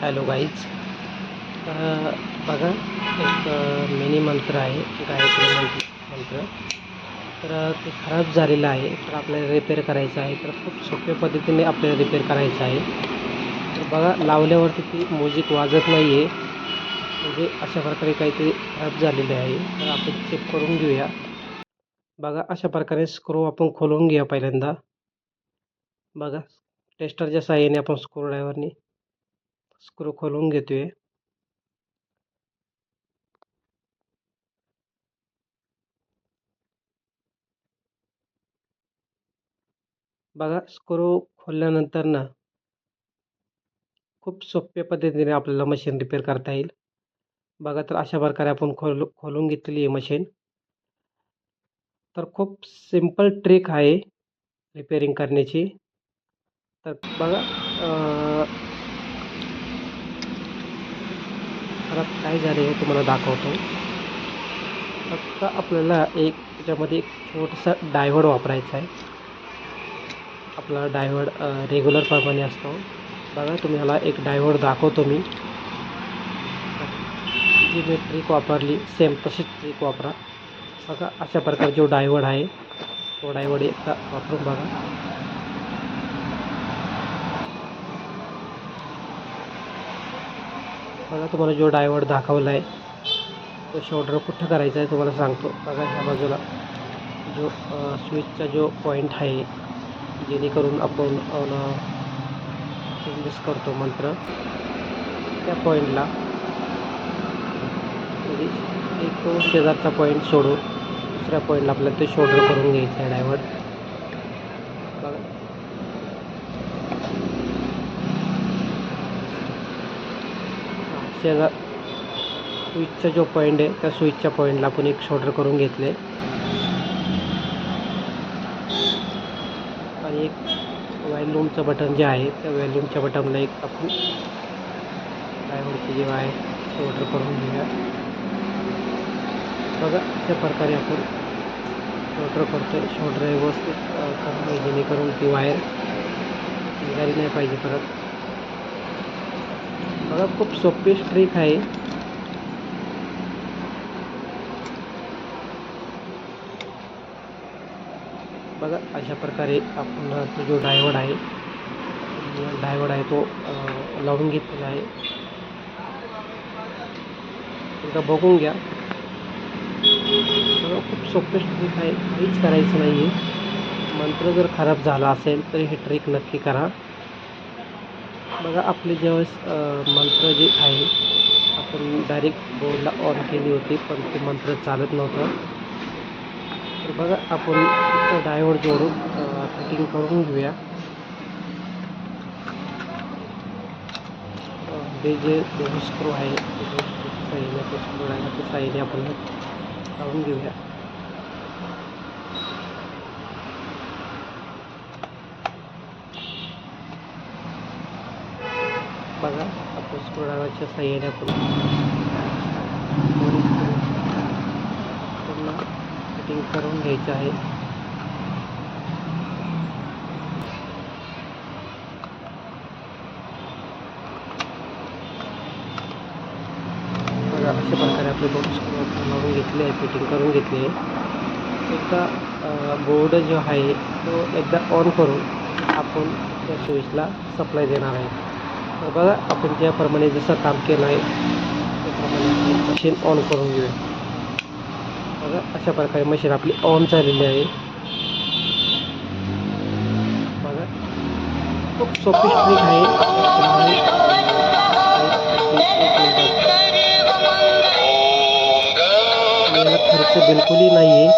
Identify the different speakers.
Speaker 1: Hello guys. बघा एक mini मंत्र आहे गायत्री मंत्र मंत्र. तर ते खराब झालेलं आहे तर आपल्याला रिपेअर करायचं आहे तर खूप सोप्या पद्धतीने आपल्याला रिपेअर करायचं आहे. तर बघा लावल्यावरती ती म्युझिक वाजत नाही आहे म्हणजे अशा प्रकारे काहीतरी खराब झालेले आहे. तर आपण चेक करून घेऊया. बघा अशा प्रकारे स्क्रू आपण खोलून घेऊया पहिल्यांदा. बघा टेस्टरच्या साहाय्याने आपण स्क्रू ड्रायव्हरनी स्क्रू खोलून घेतोय. बघा स्क्रू खोलल्यानंतर ना खूप सोप्या पद्धतीने आपल्याला मशीन रिपेअर करता येईल. बघा तर अशा प्रकारे आपण खोल खोलून घेतलेली आहे मशीन तर खूप सिंपल ट्रिक आहे रिपेअरिंग करण्याची. तर बघा अं, खराब काय झाले हे तुम्हाला दाखवतो. फक्त आपल्याला एक त्याच्यामध्ये एक छोटासा डायव्हर्ड वापरायचा आहे. आपला डायव्हर्ड रेग्युलरप्रमाणे असतो. बघा तुम्ही ह्याला एक डायव्हर्ड दाखवतो मी. जी मी ट्रिक वापरली सेम तशीच ट्रिक वापरा. बघा अशा प्रकारे जो डायव्हर्ड आहे. तो डायव्हर्ड एकदा वापरून बघा. बघा तुम्हाला जो डायव्हर्ड दाखवला आहे तो शोल्डर कुठं करायचा आहे तुम्हाला सांगतो. बघा ह्या बाजूला जो स्विचचा जो पॉईंट आहे जेणेकरून आपण चेंजेस करतो मंत्र. त्या पॉईंटला म्हणजे एक तो शेजारचा पॉईंट सोडून दुसऱ्या पॉईंटला आपल्याला ते शोल्डर करून घ्यायचं आहे डायव्हर्ट बघा. हा, स्विचचा जो पॉईंट आहे त्या स्विचच्या पॉईंटला आपण एक शॉर्टर करून घेतले आणि एक व्हॅल्यूमचं बटन जे आहे त्या व्हॅल्यूमच्या बटनला एक आपण ड्रायव्हरची जे आहे शोल्डर करून घेऊया. बघा अशा प्रकारे आपण शोल्डर करतो शोल्डर व्यवस्थित करून जेणेकरून ती वायर निघाली नाही पाहिजे परत. बघा खूप सोपी ट्रिक आहे. बघा, अशा प्रकारे आपण तो जो डायव्हर्ड आहे डायव्हर्ड आहे तो लावून घेतलेला आहे. एकदा बघून घ्या. बघा, खूप सोपी ट्रिक आहे. काहीच करायचं नाही मंत्र जर खराब झाला असेल, तर हे ट्रिक नक्की करा. बघा आपले ज्यावेळेस मंत्र जे आहे आपण डायरेक्ट बोर्डला ऑन केली होती पण ते मंत्र चालत नव्हतं. तर बघा आपण फक्त जोडून फिटिंग करून घेऊया. हे जे दोन स्क्रू आहे दोन स्क्रूच्या साह्याने स्क्रू ड्रायव्हरच्या आपण लावून घेऊया. बघा. आपण स्क्रू सहाय्याने आपण पूर्ण फिटिंग करून घ्यायचं आहे. बघा अशा प्रकारे आपले दोन स्क्रू मारून घेतले आहे फिटिंग करून घेतली आहे. एकदा बोर्ड जो आहे तो एकदा ऑन करून आपण त्या स्विचला सप्लाय देणार आहे. तर बघा आपण ज्याप्रमाणे जसं काम केलं आहे त्याप्रमाणे मशीन ऑन करून घेऊया. बघा अशा प्रकारे मशीन आपली ऑन झालेली आहे. बघा खूप सोपी ट्रिक आहे. खर्च बिलकुलही नाही आहे